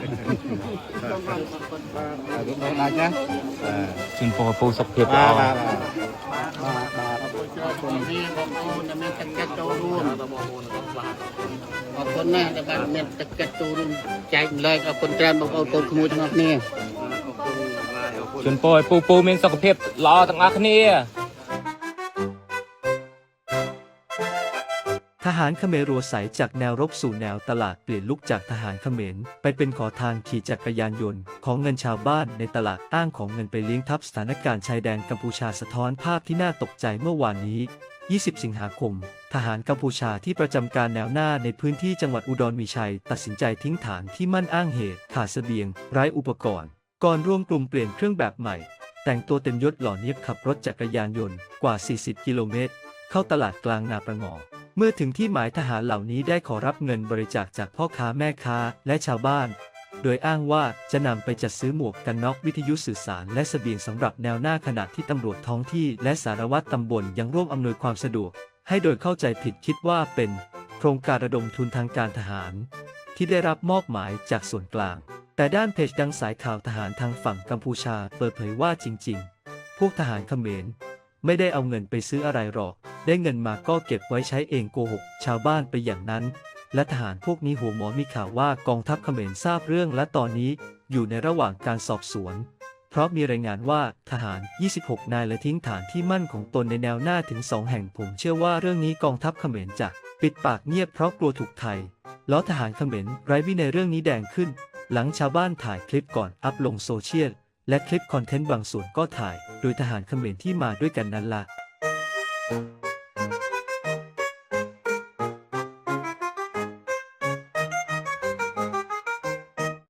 រូបនោះដាច់ណាជូនពរពូសុខភាពល្អបាទបាទបាទអរគុណច្រើនបងប្អូនដែលមានទឹកចិត្តចូលរួមបងប្អូនបាទអរគុណណាស់ដែលបានមានទឹកចិត្តចូលរួមចែកម្លែកអរគុណច្រើនបងប្អូនកូនក្មួយទាំងអស់គ្នាជូនពរឲ្យពូពូមានសុខភាពល្អទាំងអស់គ្នា ทหารเขมรรัวใสจากแนวรบสู่แนวตลาดเปลี่ยนลุกจากทหารเขมรไปเป็นขอทานขี่จักรยานยนต์ของเงินชาวบ้านในตลาดอ้างของเงินไปเลี้ยงทับสถานการณ์ชายแดนกัมพูชาสะท้อนภาพที่น่าตกใจเมื่อวานนี้ 20 สิงหาคม ทหารกัมพูชาที่ประจำการแนวหน้าในพื้นที่จังหวัดอุดรมีชัย ตัดสินใจทิ้งฐานที่มั่นอ้างเหตุขาดเสบียง ไร้อุปกรณ์ ก่อนร่วมกลุ่มเปลี่ยนเครื่องแบบใหม่ แต่งตัวเต็มยศหล่อเนียบขับรถจักรยานยนต์กว่า 40 กิโลเมตร เข้าตลาดกลางนาประงอ เมื่อถึงที่หมายทหารเหล่านี้ได้ขอรับเงินบริจาคจากพ่อค้าแม่ค้าและชาวบ้าน โดยอ้างว่าจะนำไปจัดซื้อหมวกกันน็อกวิทยุสื่อสารและเสบียงสำหรับแนวหน้าขณะที่ตำรวจท้องที่และสารวัตรตำบลยังร่วมอำนวยความสะดวก ให้โดยเข้าใจผิดคิดว่าเป็นโครงการระดมทุนทางการทหาร ที่ได้รับมอบหมายจากส่วนกลาง แต่ด้านเพจดังสายข่าวทหารทางฝั่งกัมพูชาเปิดเผยว่าจริง ๆ พวกทหารเขมร ไม่ได้เอาเงินไปซื้ออะไรหรอก ได้เงินมาก็เก็บไว้ใช้เองโกหก ชาวบ้านไปอย่างนั้น และทหารพวกนี้หัวหมอมีข่าวว่ากองทัพเขมรทราบเรื่องและตอนนี้อยู่ในระหว่างการสอบสวน เพราะมีรายงานว่าทหาร 26 นายละทิ้งฐานที่มั่นของตนในแนวหน้าถึง2แห่งผมเชื่อว่าเรื่องนี้กองทัพเขมรจะปิดปากเงียบเพราะกลัวถูกไทยล้อทหารเขมรไร้วินัยเรื่องนี้แดงขึ้น หลังชาวบ้านถ่ายคลิปก่อนอัพลงโซเชียล และคลิปคอนเทนต์บางส่วนก็ถ่าย โดยทหารเขมรที่มาด้วยกันนั้นละ